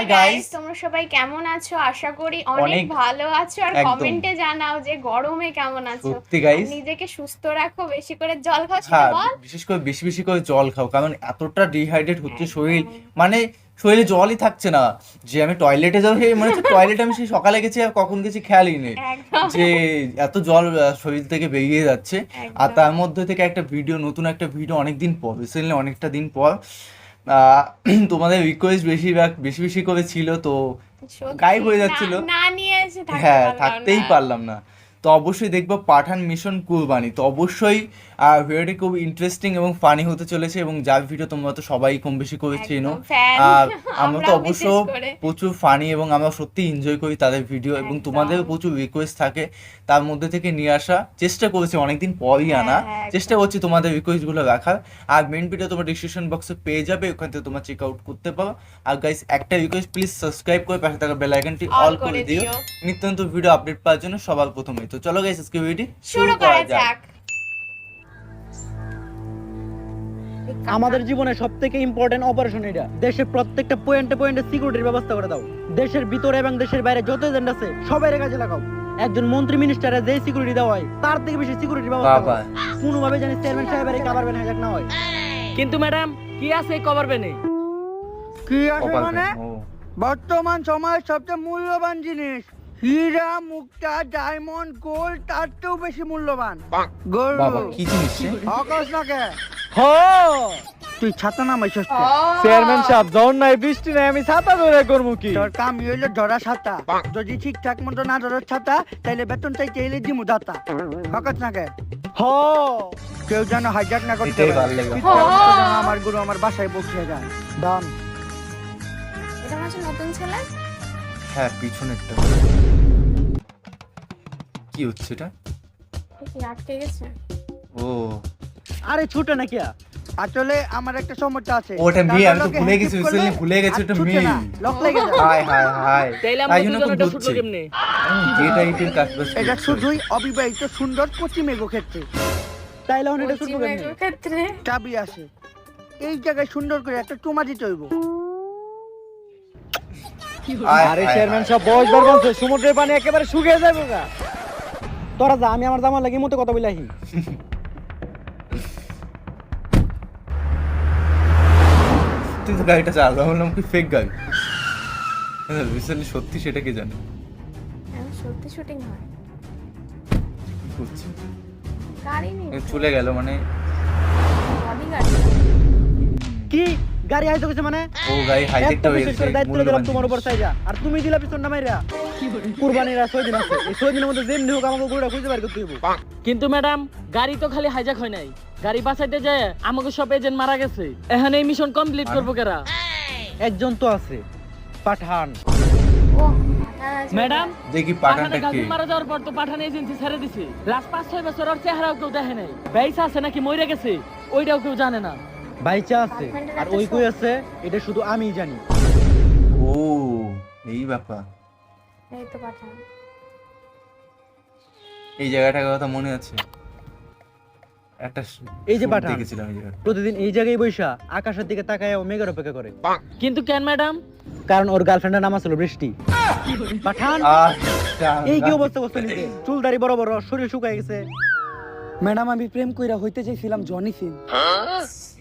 Hi guys তোমরা সবাই কেমন আছো? আশা করি অনেক ভালো আছো। আর। কমেন্টে জানাও যে গরমে কেমন আছো। সত্যি গাইস নিজেকে সুস্থ রাখো বেশি করে জল খাও হ্যাঁ বিশেষ করে বেশি বেশি করে জল খাও কারণ এতটা ডিহাইড্রেট হচ্ছে শরীর। মানে শরীরে জলই থাকছে না। যে আমি টয়লেটে যাব সেই মনে হচ্ছে টয়লেটে আমি সেই সকালে গেছি আর কখন গেছি খেয়ালই নেই। যে এত জল শরীর থেকে বেরিয়ে যাচ্ছে। আর তার মধ্যে থেকে একটা ভিডিও নতুন একটা ভিডিও অনেক দিন পর রিসেন্টলি অনেকটা দিন পর তোমাদের রিকোয়েস্ট বেশিরভাগ বেশি বেশি করে ছিল তো গায়েব হয়ে যাচ্ছিল। না নিয়ে এসে হ্যাঁ থাকতেই পারলাম না। তো অবশ্যই দেখব পাঠান মিশন কুরবানি। তো অবশ্যই ভিডিওটি খুব ইন্টারেস্টিং এবং ফানি হতে চলেছে এবং যার ভিডিও তোমরা তো সবাই কম বেশি করে চেনো। আর আমরা তো অবশ্য প্রচুর ফানি এবং আমরা সত্যি এনজয় করি তাদের ভিডিও এবং। তোমাদেরও প্রচুর রিকোয়েস্ট থাকে। তার মধ্যে থেকে নিয়ে আসা। চেষ্টা করেছি অনেকদিন পরই আনা। হ্যাঁ, চেষ্টা করছি তোমাদের রিকোয়েস্টগুলো রাখার। আর মেন ভিডিও তোমার ডিসক্রিপশন বক্সে পেয়ে যাবে ওখান থেকে তোমরা চেক আউট করতে পারো। আর গাইস একটা রিকোয়েস্ট প্লিজ সাবস্ক্রাইব করে পাশে থাকা বেল আইকনটি অল করে দিও। দিও। নিত্য নতুন ভিডিও আপডেট পাওয়ার জন্য সবার প্রথমেই। তো চলো গাইস আজকে ভিডিও শুরু করা যাক। আমাদের জীবনে সব থেকে ইম্পর্টেন্ট অপারেশন এটা। দেশের প্রত্যেকটা পয়েন্টে পয়েন্টে সিকিউরিটির ব্যবস্থা করে দাও। দেশের ভিতরে এবং দেশের বাইরে যত এজেন্ট আছে সবাই কাজে লাগাও। একজন মন্ত্রী মিনিস্টারে যে সিকিউরিটি দেওয়া হয় তার থেকে বেশি সিকিউরিটির ব্যবস্থা করো। কোনোভাবে জানি চেয়ারম্যান সাহেবের এই কাবার হাজার না হয়। কিন্তু ম্যাডাম কি আছে এই কভার বেনে কি আছে মানে? বর্তমান সময়ের সবচেয়ে মূল্যবান জিনিস। হীরা মুক্তা ডায়মন্ড গোল্ড তার চেয়েও বেশি মূল্যবান। গোল্ড বাবা কি জিনিস আকাশ না কে তুই ছাতা নামাইছস চেয়ারম্যান সাহেব যখন নাই বৃষ্টি নাই আমি ছাতা ধরে করব কি? তোর কাম হইল ধরা ছাতা। যদি ঠিকঠাক মতো না ধরার ছাতা তাইলে বেতন চাইতে এলে দিমু দাতা। হকাত না কে? হো! কেউ যেন হাইজাক না করতে আমার গুরু আমার বাসায় বসিয়ে যায়। দাম। এটা হচ্ছে নতুন ছেলে? হ্যাঁ পিছনেরটা। কি হচ্ছে এটা? আটকে গেছে? ও। আরে ছোট না কিয়া আসলে আমার একটা সমস্যা আছে। ওটা মেয়ে, আমি তো ভুলে গেছি, ভুলে গেছি, ওটা মেয়ে। লক লেগে হাই হাই হাই। তাইলে আমরা দুজনে এটা কেমনে কাজ এটা শুধুই অবিবাহিত সুন্দর কচি মেঘো ক্ষেত্রে। তাইলে এটা কেমনে? ক্ষেত্রে? চাবি আসে। এই জায়গায় সুন্দর করে একটা চুমা দিতে হইব। আরে চেয়ারম্যান। সাহেব বয়স সমুদ্রের পানি একেবারে শুকিয়ে যাবে গা। তোরা যা আমি আমার জামার লাগি মতো কথা বলাহি তুই তো গাড়িটা আমি বললাম কি ফেক গাড়ি? রিসেন্টলি সত্যি সেটা কে জানে? হ্যাঁ, সত্যি শুটিং হয়। কি করছে গাড়ি নেই চলে গেল মানে? বডি গাড়ি। কি? গাড়ি আইতে গেছে মানে? ও গাড়ি হাইটেকটা একটা হয়ে গেছে করে দায়িত্ব দিলাম তোমার উপর সাইজা আর তুমি দিলা পিছন নামাইরা কুরবানির আর ছয় দিন আছে। এই ছয় দিনের মধ্যে যেমনি হোক আমাকে গরুটা খুঁজে বের করতে হইব। কিন্তু ম্যাডাম গাড়ি তো খালি হাইজাক হয় নাই। গাড়ি বাঁচাইতে যায় আমাকে সব এজেন্ট মারা গেছে। এখন এই মিশন কমপ্লিট করব কেরা? একজন তো আছে পাঠান। ও ম্যাডাম দেখি পাঠানটা কে? মারা যাওয়ার পর তো পাঠান এজেন্সি ছেড়ে দিছে। লাস্ট পাঁচ ছয় বছর ওর চেহারাও কেউ দেখে নাই। বেইস আছে নাকি মরে গেছে ওইটাও কেউ জানে না। বাইচা আছে আর ওই কই আছে এটা শুধু আমিই জানি। ও এই ব্যাপার। এই তো পাঠান। এই জায়গাটার কথা মনে আছে? একটা এই যে পাঠান। দেখেছিলাম এই জায়গাটা। প্রতিদিন এই জায়গায় বৈশা আকাশের দিকে তাকায় ও মেঘের অপেক্ষা করে। কিন্তু কেন ম্যাডাম? কারণ ওর গার্লফ্রেন্ডের নাম ছিল বৃষ্টি। পাঠান। আচ্ছা এই কি অবস্থা করছে নিজে চুল দাড়ি বড় বড় শরীর শুকায় গেছে। ম্যাডাম আমি প্রেম কইরা হইতে চাইছিলাম জনি সিং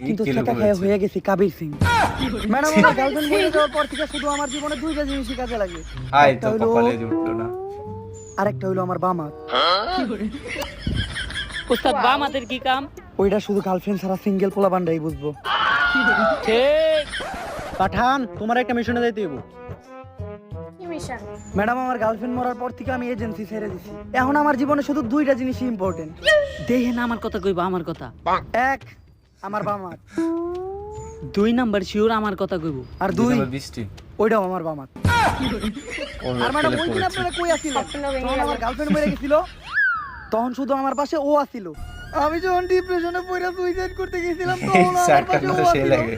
কিন্তু সেটা খেয়ে হয়ে গেছি কাবির সিং। ম্যাডাম আমার গার্লফ্রেন্ড মরে যাওয়ার পর থেকে শুধু আমার জীবনে দুইটা জিনিসই কাজে লাগে। হাই একটা তো কপালে জুটলো না। আরেকটা হইল আমার বাম হাত। উস্তাদ বাম হাতের কি কাম? ওইটা শুধু গার্লফ্রেন্ড ছাড়া সিঙ্গেল পোলা বান্ডাই বুঝব। ঠিক। পাঠান তোমার একটা মিশনে যাইতে হইব। ম্যাডাম আমার গার্লফ্রেন্ড মরার পর থেকে আমি এজেন্সি ছেড়ে দিছি। এখন আমার জীবনে শুধু দুইটা জিনিসই ইম্পর্টেন্ট দেখে না আমার কথা কইবা আমার কথা। এক আমার বাম হাত দুই নাম্বার শিওর আমার কথা কইব। আর দুই দুই বৃষ্টি। ওইটাও আমার বাম হাত আর ম্যাডাম ওই দিন আপনারা কই তখন আমার গার্লফ্রেন্ড মরে গেছিল। তখন শুধু আমার পাশে ও আসিল। আমি যখন ডিপ্রেশনে পড়ে সুইসাইড করতে গেছিলাম তখন আমার পাশে ও লাগে।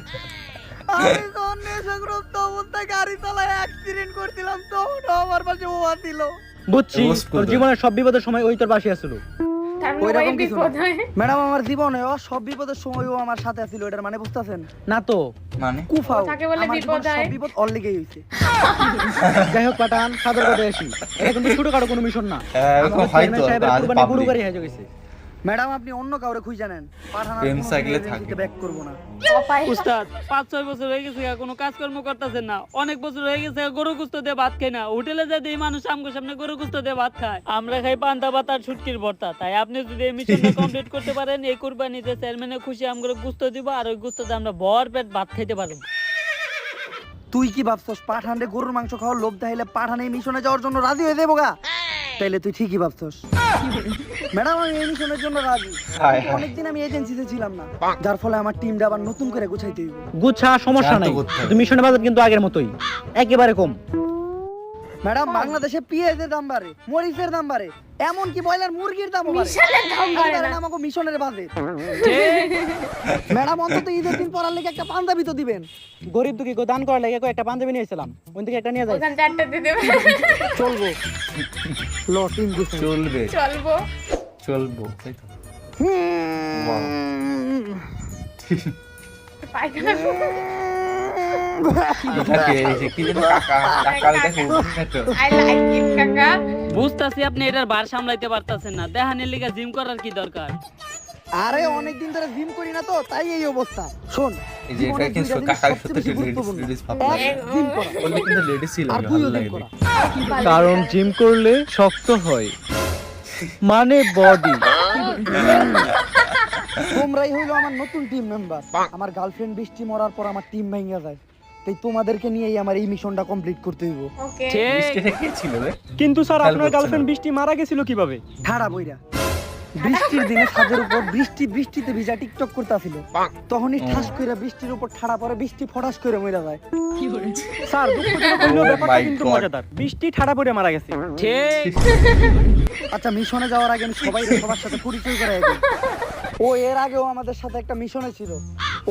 আমি যখন নেশাগ্রস্ত অবস্থায় গাড়ি চালায় অ্যাক্সিডেন্ট করছিলাম তখন আমার পাশে ও আসিল। বুঝছি তোর জীবনের সব বিপদের সময় ওই তোর পাশে আসিল। তার ওইরকম কিছু বিপদ না। ম্যাডাম আমার জীবনে ও সব বিপদের সময় ও আমার সাথে ছিল এটার মানে বুঝতেছেন? না তো। মানে? কুফাও ওটাকে বলে বিপদ সব বিপদ ওর লেগেই হইছে। যাই হোক পাঠান সাদর কথা আসি। এটা কিন্তু ছোটখাটো কোনো মিশন না। হ্যাঁ, হয়তো, হয়ে গেছে। ম্যাডাম আপনি অন্য কাউরে খুঁজে জানেন। পাঠান প্রেম cycle থাকে। ব্যাক করব না। উস্তাদ পাঁচ ছয় বছর হয়ে গেছে কোনো কাজকর্ম করতেছেন না। অনেক বছর হয়ে গেছে গরু কুস্ত দিয়ে ভাত খাই না। হোটেলে যাতে এই মানুষ আমগো সামনে গরু কুস্ত দিয়ে ভাত খায়। আমরা খাই পান্তা ভাত আর ছুটকির ভর্তা। তাই আপনি যদি এই মিশনটা কমপ্লিট করতে পারেন এই কুরবানিতে চেয়ারম্যানে খুশি আমগুলো গুস্ত দিব আর ওই গুস্ততে আমরা ভর পেট ভাত খাইতে পারব। তুই কি ভাবছস পাঠানে গরুর মাংস খাওয়ার লোভ দেখাইলে পাঠানে এই মিশনে যাওয়ার জন্য রাজি হয়ে দেবো গা? তাইলে তুই ঠিকই ভাবছস। ম্যাডাম আমি এমিশনের মিশনের জন্য রাজি। অনেকদিন আমি এজেন্সিতে ছিলাম না। যার ফলে আমার টিমটা আবার নতুন করে গুছাইতে হইব। গুছা সমস্যা নাই। তুমি। মিশনের বাজেট কিন্তু আগের মতোই। একেবারে কম। ম্যাডাম বাংলাদেশে পিঁয়াজের দাম বাড়ে মরিচের দাম বাড়ে এমন কি ব্রয়লার মুরগির দাম বাড়ে। মিশনের দাম বাড়ে না। আমাকে মিশনের বাজেট ম্যাডাম অন্তত ঈদের দিন পরার লেগে একটা পাঞ্জাবি তো দিবেন। গরিব দুঃখী কেউ দান করার লাগে একটা পাঞ্জাবি নিয়েছিলাম ওই থেকে একটা নিয়ে যাই। ওখান চারটে দিয়ে দেবে। চলবো। ল চলবে। চলবো। চলবো তাই তো। পায়খানা। বুঝতাছি আপনি এটার বার সামলাইতে পারতাছেন না। দেহানের লিগা জিম করার কি দরকার? আরে অনেকদিন ধরে জিম করি না তো তাই এই অবস্থা। শোন কারণ জিম করলে শক্ত হয় মানে বডি তোমরাই হইল আমার নতুন টিম মেম্বার আমার গার্লফ্রেন্ড বৃষ্টি মরার পর আমার টিম ভেঙে যায়। তাই তোমাদেরকে নিয়েই আমার এই মিশনটা কমপ্লিট করতে হইব। ওকে ঠিক। মিষ্টিটা কে ছিল রে। কিন্তু স্যার আপনার গার্লফ্রেন্ড বৃষ্টি মারা গেছিল কীভাবে? ঠাড়া বইরা। বৃষ্টির দিনে ছাদের উপর বৃষ্টি বৃষ্টিতে ভিজা টিকটক করতেছিল। তখনই ঠাস কইরা বৃষ্টির উপর ঠাড়া পরে বৃষ্টি ফটাস করে মইরা যায়। স্যার দুঃখজনক হলেও Oh ব্যাপারটা কিন্তু মজাদার। বৃষ্টি ঠাড়া পড়ে মারা গেছে। ঠিক। আচ্ছা মিশনে যাওয়ার আগে আমি সবাই সবার সাথে পরিচয় করে ও এর আগেও আমাদের সাথে একটা মিশনে ছিল।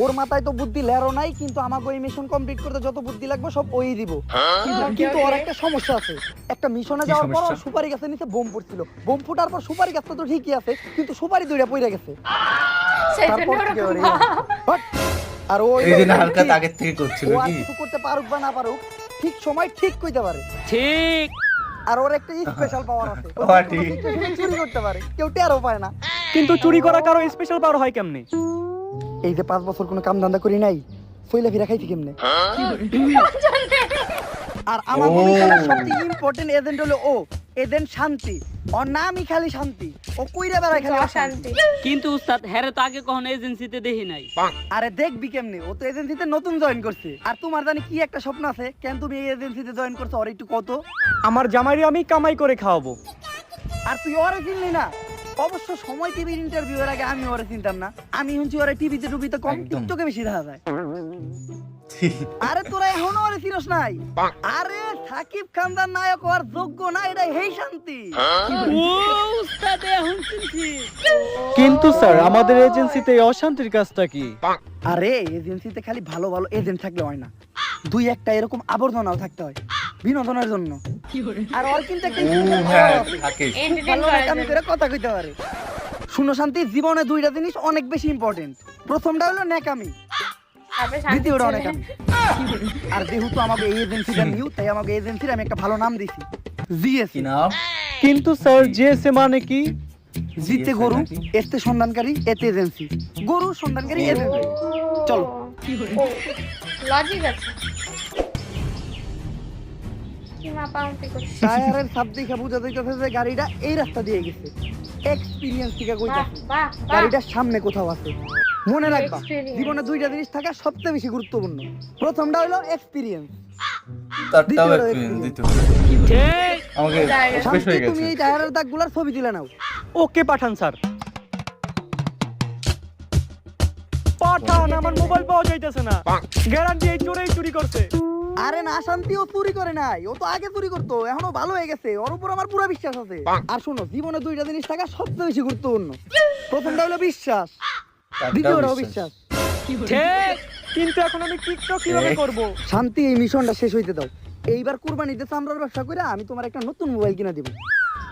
ওর মাথায় তো বুদ্ধি লেরো নাই কিন্তু আমাকে ওই মিশন কমপ্লিট করতে যত বুদ্ধি লাগবে সব ওই দিব। কিন্তু ওর একটা সমস্যা আছে। একটা মিশনে যাওয়ার পর ওর সুপারি গাছের নিচে বোম পড়ছিল। বোম ফুটার পর সুপারি গাছটা তো ঠিকই আছে কিন্তু সুপারি দুইটা পড়ে গেছে। তারপর কি ওরকম আর ও এই যে হালকা আগের থেকে করছিল কি? করতে পারুক বা না পারুক ঠিক সময় ঠিক কইতে পারে। ঠিক। আর ওর একটা স্পেশাল পাওয়ার আছে। চুরি করতে পারে। কেউ টেরও পায় না। কিন্তু চুরি করা কারও স্পেশাল পাওয়ার হয় কেমনে? এই যে পাঁচ বছর কোনো কাম ধান্দা করি নাই ফইলা ফিরা খাইছি কেমনে? আর আমার সবচেয়ে ইম্পর্টেন্ট এজেন্ট হলো ও এজেন্ট শান্তি। ওর নামই খালি শান্তি। ও কইরা বেড়ায় খালি অশান্তি। কিন্তু উস্তাদ হ্যারে তো আগে কখনো এজেন্সিতে দেখি নাই। আরে দেখবি কেমনে? ও তো এজেন্সিতে নতুন জয়েন করছে। আর তোমার জানি কি একটা স্বপ্ন আছে? কেন তুমি এই এজেন্সিতে জয়েন করছ? ওর একটু কত আমার জামাইরে আমি কামাই করে খাওয়াবো। আর তুই ওরে চিনলি না? অবশ্য সময় টিভির ইন্টারভিউ এর আগে আমি ওরে চিনতাম না। আমি শুনছি ওরে টিভিতে টুবিতে কম। টিকটকে বেশি দেখা যায়। আরে তোরা এখনও চিনস নাই? আরে সাকিব খানদার নায়ক হওয়ার যোগ্য না এটা হেই শান্তি। কিন্তু স্যার আমাদের এজেন্সিতে এই অশান্তির কাজটা কি? আরে এজেন্সিতে খালি ভালো ভালো এজেন্ট থাকলে হয় না। দুই একটা এরকম আবর্জনাও থাকতে হয় বিনোদনের জন্য। আর ওর কিন্তু একটা হ্যাঁ আমি করে কথা কইতে পারে। শুনো শান্তি জীবনে দুইটা জিনিস অনেক বেশি ইম্পর্টেন্ট প্রথমটা হলো নেকামি দ্বিতীয়টা অনেক আর যেহেতু আমাকে এই এজেন্সিটা নিউ তাই আমাকে এজেন্সির আমি একটা ভালো নাম দিছি। জিএস নাম? কিন্তু স্যার জিএসএ মানে কি? জিতে গরু এতে সন্ধানকারী এতে এজেন্সি গরু সন্ধানকারী এজেন্সি চলো। লজিক আছে। কি মাপামাপি করছিস? টায়ারের সাপ দেখে বোঝা যাইতেছে যে গাড়িটা এই রাস্তা দিয়ে গেছে। এক্সপিরিয়েন্স থেকে গাড়িটার সামনে কোথাও আছে। মনে রাখবা জীবনে দুইটা জিনিস থাকা সবচেয়ে বেশি গুরুত্বপূর্ণ। প্রথমটা হলো এক্সপিরিয়েন্স তারটাও এক্সপিরিয়েন্স দিত আমাকে শেষ হয়ে তুমি এই টায়ারের দাগগুলোর ছবি তুলে নাও। ওকে পাঠান স্যার। পাঠান আমার মোবাইল পাওয়া যাইতেছে না। গ্যারান্টি এই চোরেই চুরি করছে। আরে না শান্তি ও চুরি করে নাই। ও তো আগে চুরি করতো এখনও ভালো হয়ে গেছে। ওর উপর আমার পুরো বিশ্বাস আছে। আর শোনো জীবনে দুইটা জিনিস থাকা সবচেয়ে বেশি গুরুত্বপূর্ণ। প্রথমটা হলো বিশ্বাস। তারটাও দ্বিতীয়টাও বিশ্বাস। বিশ্বাস ঠিক কিন্তু এখন আমি টিকটক কীভাবে করব? শান্তি এই মিশনটা শেষ হইতে দাও। এইবার কুরবানিতে চামড়ার ব্যবসা করে আমি তোমার একটা নতুন মোবাইল কিনা দিব।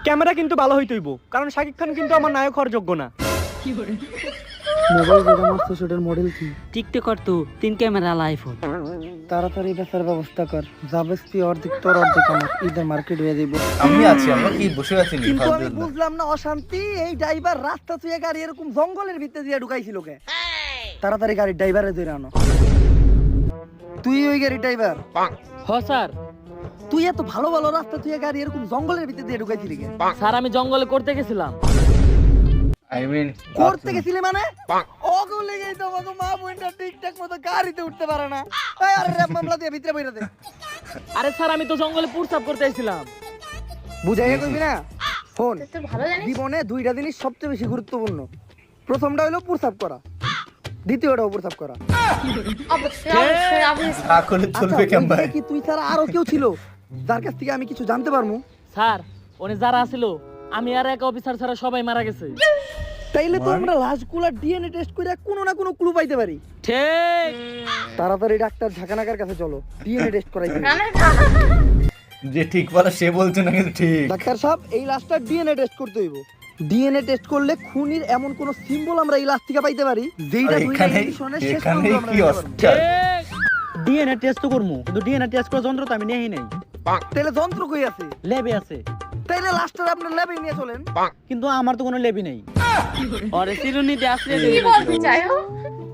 ক্যামেরা কিন্তু ভালো হইতেইব কারণ শাকিব খান কিন্তু আমার নায়ক হওয়ার যোগ্য না। মোবাইল যেটা মারছো সেটার মডেল কি? টিকটকার তো তিন ক্যামেরা আইফোন তাড়াতাড়ি বেচার ব্যবস্থা কর। যাবেস্তি অর্ধেক তোর অর্ধেক আমার। ঈদের মার্কেট হয়ে যাইব। আমি আছি আমরা কি বসে আছি নি? কিন্তু আমি বুঝলাম না অশান্তি। এই ড্রাইভার রাস্তা থুয়ে গাড়ি এরকম জঙ্গলের ভিতরে দিয়ে ঢুকাইছিল কে? তাড়াতাড়ি গাড়ির ড্রাইভারে ধরে আনো। তুই ওই গাড়ির ড্রাইভার? হ স্যার। তুই এত ভালো ভালো রাস্তা থুয়ে গাড়ি এরকম জঙ্গলের ভিতরে দিয়ে ঢুকাইছিলি কে? স্যার আমি জঙ্গলে করতে গেছিলাম। I mean, করতে গেছিলি মানে? ওগো লেগেই তো আমাকে মা বোনটা ঠিকঠাক মতো গাড়িতে উঠতে পারে না। এই আরে র্যাপ মামলা দিয়ে ভিতরে বইরা দে। আরে স্যার আমি তো জঙ্গলে পুরসাপ করতে এসেছিলাম। বুঝাই কইবি না? ফোন তুই ভালো জানিস? জীবনে দুইটা জিনিস সবচেয়ে বেশি গুরুত্বপূর্ণ। প্রথমটা হলো প্রসাব করা। দ্বিতীয়টাও প্রসাব করা। আচ্ছা, কি তুই ছাড়া আরও কেউ ছিল যার কাছ থেকে আমি কিছু জানতে পারব? স্যার উনি যারা আছিল আমি আর এক অফিসার ছাড়া সবাই মারা গেছে। তাইলে তো আমরা লাশগুলা ডিএনএ টেস্ট করে কোনো না কোনো ক্লু পাইতে পারি। ঠিক। তাড়াতাড়ি ডাক্তার ঝাঁকানাকার কাছে চলো ডিএনএ টেস্ট করাই যে ঠিক বলা সে বলছে না কিন্তু ঠিক। ডাক্তার সাহেব এই লাশটা ডিএনএ টেস্ট করতে হইব। ডিএনএ টেস্ট করলে খুনির এমন কোন সিম্বল আমরা এই লাশ থেকে পাইতে পারি এখানে শেষ এখানে আমরা কি নিতে অস্কার ডিএনএ টেস্ট তো করব কিন্তু ডিএনএ টেস্ট করার যন্ত্র তো আমি নেই নাই। তাহলে যন্ত্র কই আছে? ল্যাবে আছে। তাইলে লাস্টার আপনার লেবি নিয়ে চলেন। কিন্তু আমার তো কোনো লেবি নেই। ওরে চিরুনিতে আশ্রয় কি দিয়ে বলতে চাইও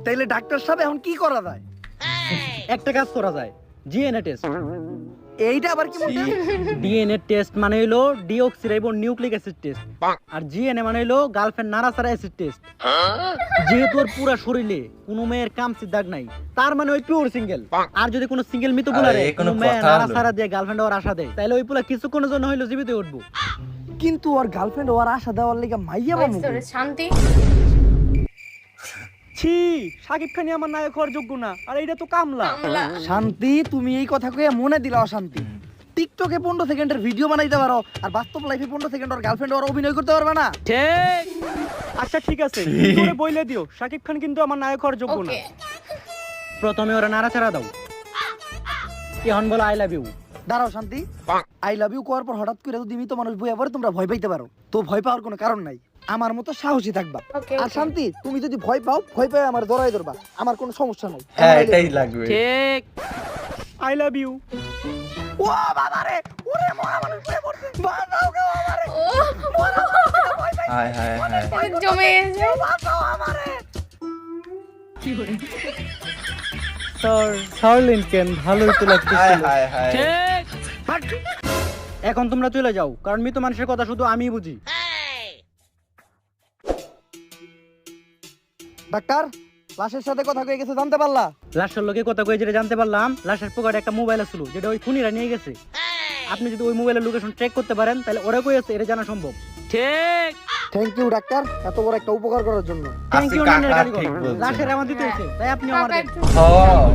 তাইলে ডাক্তার সাহেব এখন কি করা যায়? একটা কাজ করা যায়। জিএনএ টেস্ট এইটা আবার কি ডিএনএ টেস্ট মানে হলো ডিঅক্সিরাইবো নিউক্লিক অ্যাসিড টেস্ট আর জিএনএ মানে হলো গার্লফ্রেন্ড নারাসারা অ্যাসিড টেস্ট যেহেতু ওর পুরা শরীরে কোনো মেয়ের কামসির দাগ নাই তার মানে ওই পিওর সিঙ্গেল আর যদি কোনো সিঙ্গেল মৃত এ কোনো মেয়ে নারাসারা দিয়ে গার্লফ্রেন্ড ওর আশা দেয় তাহলে ওই পুলা কিছুক্ষণের জন্য হইল জীবিত উঠবো। কিন্তু ওর গার্লফ্রেন্ড ওর আশা দেওয়ার লেগে মাইয়া তোর শান্তি। ছি শাকিব খানই আমার নায়ক হওয়ার যোগ্য না। আর এইটা তো কামলা। শান্তি তুমি এই কথা কইয়া মনে দিলা অশান্তি। টিকটকে পনেরো সেকেন্ডের ভিডিও বানাইতে পারো আর বাস্তব লাইফে পনেরো সেকেন্ড ওর গার্লফ্রেন্ড ওর অভিনয় করতে পারবে না। ঠিক। আচ্ছা ঠিক আছে। তোরে বইলে দিও শাকিব খান কিন্তু আমার নায়ক হওয়ার যোগ্য না। প্রথমে ওরা নাড়াচাড়া দাও। এখন বলো আই লাভ ইউ দাঁড়াও শান্তি। আই লাভ ইউ করার পর হঠাৎ করে যদি মৃত মানুষ বইয়া পরে তোমরা ভয় পাইতে পারো। তো ভয় পাওয়ার কোনো কারণ নাই। আমার মতো সাহসী থাকবা। আর শান্তি তুমি যদি ভয় পাও ভয় পাই আমার জড়াই ধরবা। আমার কোনো সমস্যা নাই। হ্যাঁ এটাই লাগবে। ঠিক। আই লাভ ইউ ও বাবা রে ওরে মরা মানুষ হয়ে পড়ছে। বাঁচাও গো আমারে। হায় হায় হায় অনেক জমে গেছে বাঁচাও আমারে। স্যার সারলেন কেন ভালোই তো হায় হায় হায়। ঠিক। এখন তোমরা চলে যাও কারণ মৃত মানুষের কথা শুধু আমিই বুঝি। ডাক্তার লাশের সাথে কথা কয়ে গেছে জানতে পারলা? লাশের লোকে কথা কয়ে যেটা জানতে পারলাম লাশের পকেটে একটা মোবাইল ছিল যেটা ওই খুনিরা নিয়ে গেছে। আপনি যদি ওই মোবাইলের লোকেশন ট্র্যাক করতে পারেন তাহলে ওরা কই আছে এটা জানা সম্ভব। ঠিক। থ্যাংক ইউ ডাক্তার এত বড় একটা উপকার করার জন্য। থ্যাংক ইউ ঠিক বলছে লাশের আমার দিতে হয়েছে তাই আপনি আমার হ্যাঁ।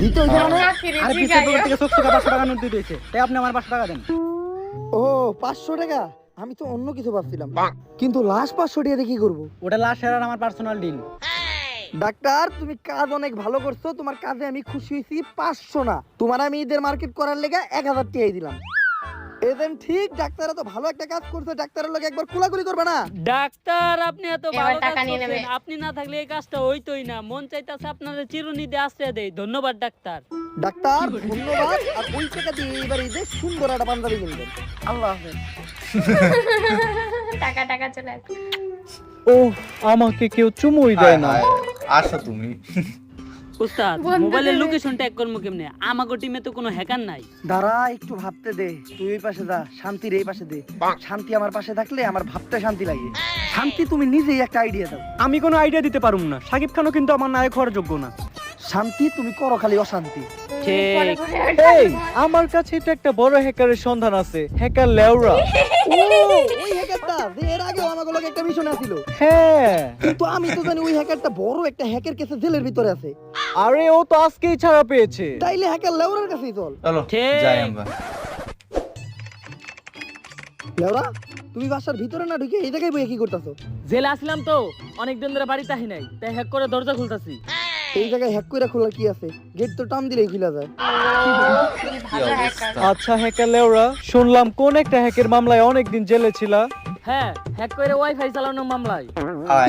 দিতে হয়েছে মানে? না আর পকেট থেকে সত্তর টাকা পাঁচশো টাকা নোট দিতে হয়েছে তাই আপনি আমার পাঁচশো টাকা দেন। ও পাঁচশো টাকা? আমি তো অন্য কিছু ভাবছিলাম। কিন্তু লাশ পাঁচশো টাকা দিয়ে কি করব? ওটা লাশ আর আমার পার্সোনাল ডিল ডাক্তার তুমি কাজ অনেক ভালো করছ তোমার কাজে আমি খুশি হয়েছি পাঁচশো না। তোমার আমি ঈদের মার্কেট করার লেগে এক হাজার টাকাই দিলাম। এদেন ঠিক তো ভালো একটা কাজ করছে ডাক্তারের লোক একবার কুলাকুলি করবে না। ডাক্তার আপনি এত ভালো কাজ। করছেন আপনি না থাকলে এই কাজটা হইতোই না। মন চাইতাছে আপনাদের চিরুনিতে আশ্রয় দেই। ধন্যবাদ ডাক্তার। ডাক্তার ধন্যবাদ। আর ওই টাকা দিয়ে এবার ঈদে সুন্দর একটা পাঞ্জাবি কিনবেন। আল্লাহ হাফেজ। টাকা টাকা চলে ও আমাকে কেউ চুমুই দেয় না। আসো তুমি। উস্তাদ মোবাইলের লোকেশন ট্যাগ করব কেমনে? আমাগো টিমে তো কোনো হ্যাকার নাই। দাঁড়া একটু ভাবতে দে। তুই ওই পাশে যা শান্তির এই পাশে দে। শান্তি আমার পাশে থাকলে আমার ভাবতে শান্তি লাগে। শান্তি তুমি নিজেই একটা আইডিয়া দাও। আমি কোনো আইডিয়া দিতে পারুম না। শাকিব খানও কিন্তু আমার নায়ক হওয়ার যোগ্য না। শান্তি তুমি করো খালি অশান্তি। এই আমার কাছে তো একটা বড় হ্যাকারের সন্ধান আছে। হ্যাকার লেওরা। যে এর আগে আমাকে লোক একটা মিশন আছিল। হ্যাঁ। কিন্তু আমি তো জানি ওই হ্যাকারটা বড় একটা হ্যাকের কেসে জেলের ভিতরে আছে। আরে ও তো আজকেই ছাড়া পেয়েছে। তাইলে হ্যাকার লেওরার কাছেই চল। চলো যাই আমরা। লেওরা তুমি বাসার ভিতরে না ঢুকে এই জায়গায় বইয়ে কি করতেছো? জেলে আসলাম তো অনেক দিন ধরে বাড়িতে আহি নাই তাই হ্যাক করে দরজা খুলতাছি। এই জায়গায় হ্যাক করে খোলা কি আছে? গেট তো টান দিলেই খোলা যায়। আচ্ছা হ্যাকার লেওরা শুনলাম কোন একটা হ্যাকের মামলায় অনেকদিন জেলে ছিলা? হ্যাঁ হ্যাক করে ওয়াইফাই চালানোর মামলায়।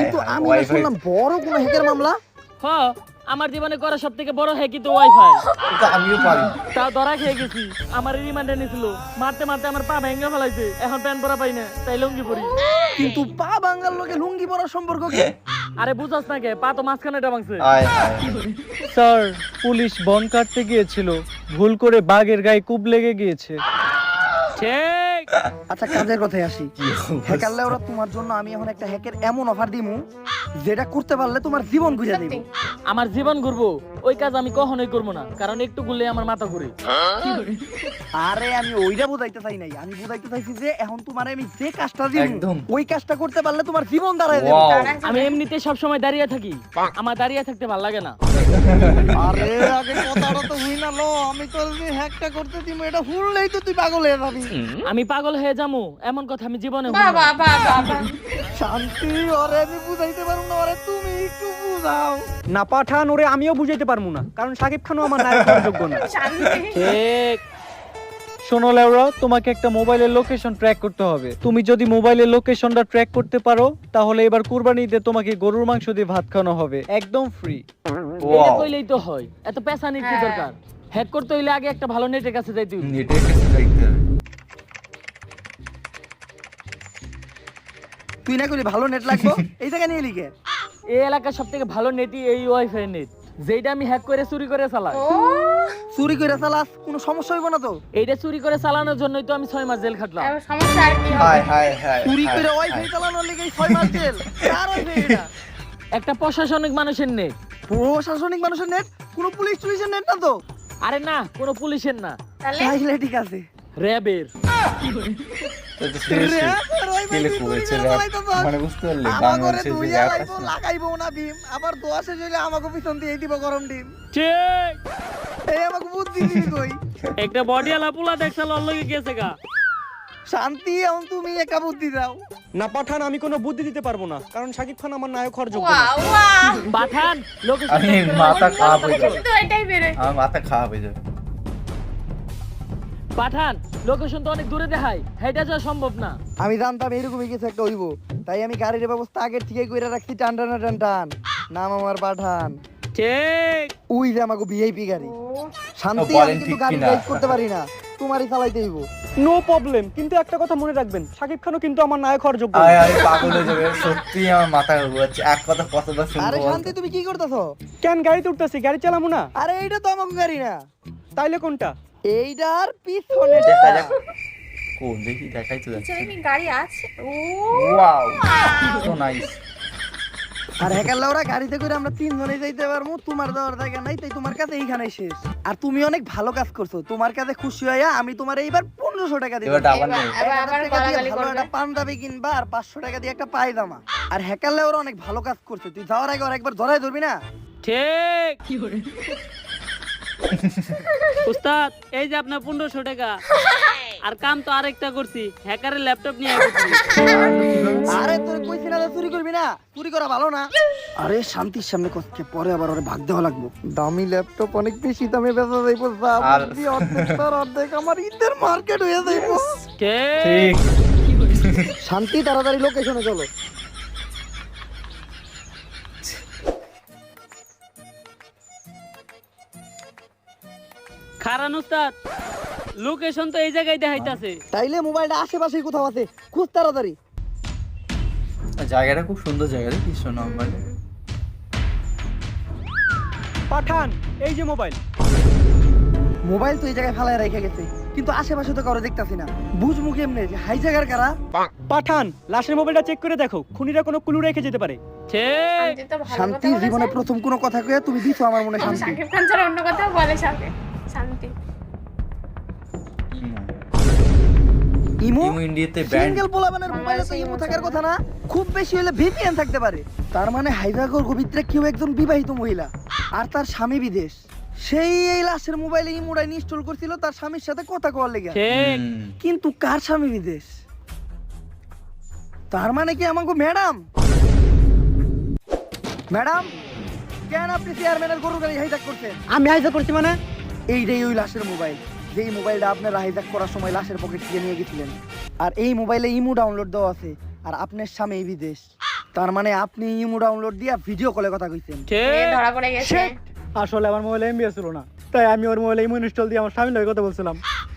কিন্তু আমি না শুনলাম বড় কোনো হ্যাকের মামলা? হ আমার জীবনে করা সব থেকে বড় হ্যাকই তো ওয়াইফাই আমিও পারি। তা ধরা খেয়ে গেছি। আমার রিমান্ডে নিছিল। মারতে মারতে আমার পা ভেঙে ফেলাইছে। এখন প্যান পরা পাই না তাই লুঙ্গি পরি। কিন্তু পা বাঙ্গাল লোকে লুঙ্গি পরার সম্পর্ক কি? আরে বুঝাস না কে পা তো মাঝখানে হায় স্যার পুলিশ বন কাটতে গিয়েছিল। ভুল করে বাঘের গায়ে কুব লেগে গিয়েছে। ঠিক আচ্ছা কাজের কথায় আসি। হ্যাকার লেওরা তোমার জন্য আমি এখন একটা হ্যাকের এমন অফার দিমু যেটা করতে পারলে তোমার জীবন ঘুরে দিব। আমার জীবন ঘুরবো ওই কাজ আমি কখনোই করব না কারণ একটু ঘুরলে আমার মাথা ঘুরে। আরে আমি ওইটা বুঝাইতে চাই নাই। আমি বুঝাইতে চাইছি যে এখন তোমার আমি যে কাজটা দিব ওই কাজটা করতে পারলে তোমার জীবন দাঁড়ায় যাবে। আমি এমনিতে সব সময় দাঁড়িয়ে থাকি। আমার দাঁড়িয়ে থাকতে ভালো লাগে না। আরে আগে কথাটা তো হই না লো আমি তো হ্যাকটা করতে দিব এটা হুললেই তো তুই পাগল হয়ে যাবি। আমি পাগল হয়ে যাব এমন কথা আমি জীবনে। শান্তি ওরে আমি বুঝাইতে পারব না ওরে তুমি একটু বুঝাও। না পাঠান ওরে আমিও বুঝাইতে পারব না কারণ সাকিব খানও আমার নায়ক যোগ্য না। ঠিক শোনো লেওরা তোমাকে একটা মোবাইলের লোকেশন ট্র্যাক করতে হবে। তুমি যদি মোবাইলের লোকেশনটা ট্র্যাক করতে পারো তাহলে এবার কুরবানি ঈদে তোমাকে গরুর মাংস দিয়ে ভাত খাওয়ানো হবে। একদম ফ্রি এটা কইলেই তো হয়। এত পেশানির কি হ্যাঁ। দরকার? হ্যাক করতে হইলে আগে একটা ভালো নেটের কাছে যাইতে হইবে। নেটের কাছে যাইতে হবে। তুই না করলি ভালো নেট লাগবো? এই জায়গা নিয়ে লিখে এই এলাকার সব থেকে ভালো নেটই এই ওয়াইফাই নেট যেটা আমি হ্যাক করে চুরি করে চালাই। চুরি করে চালাস কোনো সমস্যা হইব না তো? এইটা চুরি করে চালানোর জন্যই তো আমি ছয় মাস জেল খাটলাম। এবার সমস্যা আর কি হবে? হায় হায় হায় চুরি করে ওয়াইফাই চালানোর লেগে ছয় মাস জেল কার wifi এটা? একটা প্রশাসনিক মানুষের নেট প্রশাসনিক মানুষের নেট কোনো পুলিশ টুলিশের নেট না তো? আরে না কোনো পুলিশের না। তাহলে? ঠিক আছে। র্যাবের। মানে বুঝতে পারলি আমাকে যে র্যাপ আছে লাগাইবো না ভীম। আবার দোয়া শেষ হইলে আমাকে পিছন দিয়ে দিব গরম ডিম। ঠিক। এই আমাকে বুদ্ধি কই একটা বডিয়ালা পোলা দেখছে লল্লগে গেছে গা। শান্তি এখন তুমি একা বুদ্ধি দাও। না পাঠান আমি কোনো বুদ্ধি দিতে পারব না। কারণ শাকিব খান আমার নায়ক হওয়ার যোগ্য না। পাঠান লোকেশন আমি মাথা খারাপ হয়ে যাবে। এটাই আমার মাথা খারাপ হয়ে যাবে। পাঠান লোকেশন তো অনেক দূরে দেখায়। হেটা যাওয়া সম্ভব না। আমি জানতাম এরকমই কিছু একটা হইব। তাই আমি গাড়ির ব্যবস্থা আগের থেকে কইরা রাখছি টান টান টান টান। নাম আমার পাঠান। ঠিক। উই যে আমাকে ভিআইপি গাড়ি। শান্তি আমি কিন্তু গাড়ি ড্রাইভ করতে পারি না। তোমারই চালাইতে হইব। নো প্রবলেম কিন্তু একটা কথা মনে রাখবেন সাকিব খানও কিন্তু আমার নায়ক হওয়ার যোগ্য। আয় পাগল হয়ে যাবে। সত্যি আমার মাথা ঘুরাচ্ছে এক কথা কতবার আরে শুনব। শান্তি তুমি কি করতেছো? কেন গাড়িতে উঠতেছি? গাড়ি চালামো না। আরে এইটা তো আমাকে গাড়ি না। তাইলে কোনটা? এইটার পিছনে দেখা যাক। কোন দেখি দেখাই তো যাচ্ছে। পিছনে গাড়ি আছে। ও! ওয়াও! So nice. আর হ্যাকার লাউরা গাড়িতে করে আমরা তিনজনে যাইতে পারব তোমার দেওয়ার জায়গা নাই তাই তোমার কাছে এইখানে শেষ। আর তুমি অনেক ভালো কাজ করছ তোমার কাছে খুশি হইয়া আমি তোমার এইবার পনেরোশো টাকা দিব ভালো একটা পাঞ্জাবি কিনবা আর পাঁচশো টাকা দিয়ে একটা পায়জামা। আর হ্যাকার লাউরা অনেক ভালো কাজ করছে তুই যাওয়ার আগে ওর একবার ধরাই ধরবি না? ঠিক। উস্তাদ এই যে আপনার পনেরোশো টাকা। আর কাম তো আরেকটা করছি হ্যাকারের ল্যাপটপ নিয়ে। আরে তোর কইছি না চুরি করবি না? চুরি করা ভালো না? আরে শান্তির সামনে কষ্টে পরে আবার ওরে ভাগ দেওয়া লাগবো। দামি ল্যাপটপ অনেক বেশি দামে বেচা যাইবো আর- অর্ধেক তার অর্ধেক আমার ঈদের মার্কেট হয়ে যাইবো। ঠিক ঠিক। শান্তি তাড়াতাড়ি লোকেশনে চলো। খারান উস্তাদ লোকেশন তো এই জায়গায় দেখাইতাছে। তাইলে মোবাইলটা আশেপাশেই কোথাও আছে খুব তাড়াতাড়ি। জায়গাটা খুব সুন্দর জায়গা রে কৃষ্ণ নম্বর পাঠান এই যে মোবাইল। মোবাইল তো এই জায়গায় ফেলায় রেখে গেছে কিন্তু আশেপাশে তো কারও দেখতাছি না। বুঝমু কেমনে যে হাই জায়গার কারা? পাঠান লাশের মোবাইলটা চেক করে দেখো খুনিরা কোনো ক্লু রেখে যেতে পারে। ঠিক। শান্তি জীবনে প্রথম কোনো কথা কয়ে তুমি দিছো আমার মনে শান্তি। শাকিব খান ছাড়া অন্য কথা বলে শান্তি। ইমো। ইমো? ইন্ডিয়াতে ব্যান্ড সিঙ্গেল পোলাবানের মোবাইলে তো ইমো থাকার কথা না? খুব বেশি হলে ভিপিএন থাকতে পারে। তার মানে হাইজাগর গোবিত্রে কেউ একজন বিবাহিত মহিলা আর তার স্বামী বিদেশ। সেই এই লাশের মোবাইলে ইমোটা ইনস্টল করছিল তার স্বামীর সাথে কথা কওয়ার লেগে। কিন্তু কার স্বামী বিদেশ? তার মানে কি আমাকে ম্যাডাম? ম্যাডাম কেন আপনি চেয়ারম্যানের গরু গাড়ি হাইজাক করছেন? আমি হাইজাক করছি মানে? এইটাই ওই লাশের মোবাইল। যেই মোবাইলটা আপনারা হাইজাক করার সময় লাশের পকেট থেকে নিয়ে গেছিলেন। আর এই মোবাইলে ইমো ডাউনলোড দেওয়া আছে। আর আপনার স্বামী বিদেশ। তার মানে আপনি ইমো ডাউনলোড দিয়া ভিডিও কলে কথা কইছেন। ধরা পড়ে গেছে। আসলে আমার মোবাইলে এমবিএস ছিল না। তাই আমি ওর মোবাইলে ইমো ইনস্টল দিয়ে আমার স্বামীর লগে কথা বলছিলাম।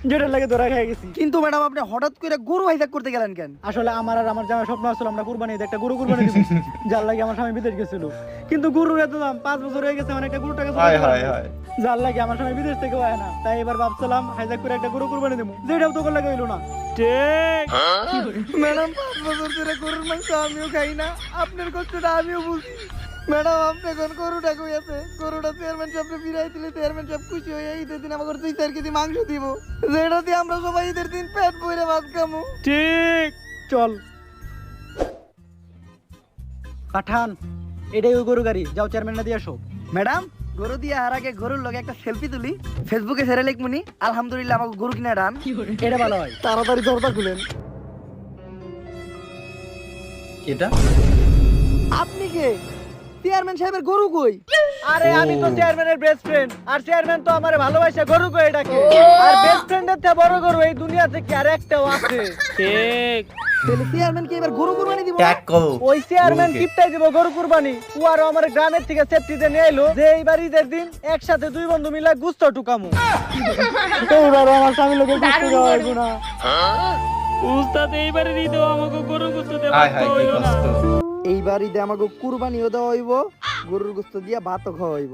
যেটার লাগে ধরা খেয়ে গেছি। কিন্তু ম্যাডাম আপনি হঠাৎ করে গরু হাইজাক করতে গেলেন কেন? আসলে আমার আর আমার জামাই স্বপ্ন আসছিল আমরা কুরবানি একটা গরু কুরবানি দিব। যার লাগে আমার স্বামী বিদেশ গেছিল। কিন্তু গরুর এত দাম পাঁচ বছর হয়ে গেছে মানে একটা গরু টাকা হায় হায় হায়। যার লাগে আমার স্বামী বিদেশ থেকে হয় না। তাই এবার ভাবছিলাম হাইজাক করে একটা গরু কুরবানি দেবো। যেটাও তো লাগে হইল না। ঠিক। ম্যাডাম পাঁচ বছর ধরে গরুর মাংস আমিও খাই না। আপনার কষ্টটা আমিও বুঝি। ম্যাডাম আপনি এখন গরুটা কই আছে? গরুটা চেয়ারম্যান সাহেবকে ফিরাই দিলে চেয়ারম্যান সাহেব খুশি হয়ে ঈদের দিন আমাকে দুই চার কেজি মাংস দিব। যেটা দিয়ে আমরা সবাই ঈদের দিন পেট ভরে ভাত খামু। ঠিক। চল। পাঠান এটাই ওই গরু গাড়ি। যাও চেয়ারম্যানটা দিয়ে আসো। ম্যাডাম গরু দিয়ে আর আগে গরুর লগে একটা সেলফি তুলি। ফেসবুকে ছেড়ে লিখমুনি আলহামদুলিল্লাহ আমাকে গরু কিনে ডান এটা ভালো হয়। তাড়াতাড়ি দরজা খুলেন। এটা? আপনি কে? চেয়ারম্যান সাহেবের গরু কই? আরে আমি তো চেয়ারম্যানের বেস্ট ফ্রেন্ড আর চেয়ারম্যান তো আমারে ভালোবাসে গরু কই এটাকে? আর বেস্ট ফ্রেন্ডের থেকে বড় গরু এই দুনিয়াতে কি আর একটাও আছে? ঠিক। তাহলে চেয়ারম্যান কি এবার গরু কুরবানি দিব না? ট্যাগ করো ওই চেয়ারম্যান কিপটাই দিব গরু কুরবানি। ও আর আমার গ্রামের থেকে সেফটিতে নিয়ে এলো যে এইবার ঈদের দিন একসাথে দুই বন্ধু মিলে গুস্ত টুকামু এইবার আমার স্বামী লোকের গুস্ত দারুণ দেওয়া গরু। হইবো না। উস্তাদ এইবারে দিতে আমাকে গরু গুস্ত দে কি কষ্ট। এই বাড়িতে আমাকে কুরবানিও দেওয়া হইব গরুর গোস্ত দিয়া ভাতও খাওয়া হইব।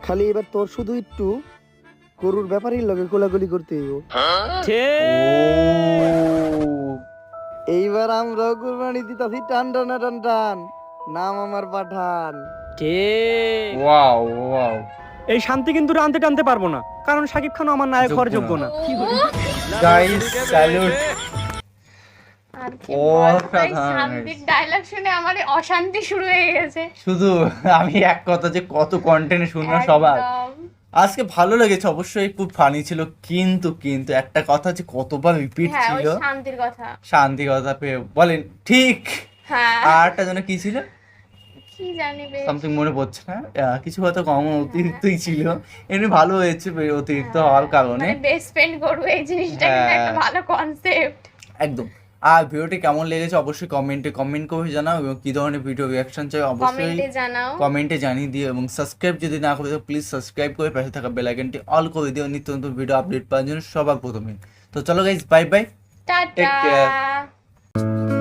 খালি এবার তোর শুধু একটু গরুর ব্যাপারেই লগে কোলাগুলি করতে হইব। এইবার আমরাও কুরবানি দিতাছি টান টান টান টান। নাম আমার পাঠান। ঠিক ওয়াও ওয়াও। এই শান্তি কিন্তু টানতে টানতে পারব না। কারণ সাকিব খান আমার নায়ক হওয়ার যোগ্য না। গাইস স্যালুট কি বলব, এই ডায়লগ শুনে আমার অশান্তি শুরু হয়ে গেছে। শুধু আমি এক কথা যে কত কন্টেন্ট শুনলাম সবার। আজকে ভালো লেগেছে অবশ্যই খুব ফানি ছিল কিন্তু কিন্তু একটা কথা যে কতবার রিপিট হ্যাঁ ছিল? শান্তির কথা। শান্তি কথা পেয়ে বলেন ঠিক! হ্যাঁ। আর একটা যেন কি ছিল? কি সামথিং মনে পড়ছে না। কিছু হয়তো কম অতিরিক্তই ছিল। এমনি ভালো হয়েছে অতিরিক্ত হওয়ার কারণে। মানে বেস্ট ফ্রেন্ড করব এই জিনিসটা একটা হ্যাঁ। ভালো কনসেপ্ট একদম। আর ভিডিওটি কেমন লেগেছে অবশ্যই কমেন্টে কমেন্ট করে জানাও এবং কি ধরনের ভিডিও রিয়াকশন চাই অবশ্যই কমেন্টে জানাও। কমেন্টে জানিয়ে দিও এবং সাবস্ক্রাইব যদি না করে প্লিজ সাবস্ক্রাইব করে পাশে থাকা বেল আইকনটি অল করে দিও নিত্য নতুন ভিডিও আপডেট পাওয়ার জন্য সবার প্রথমে। তো চলো guys bye bye tata. Care.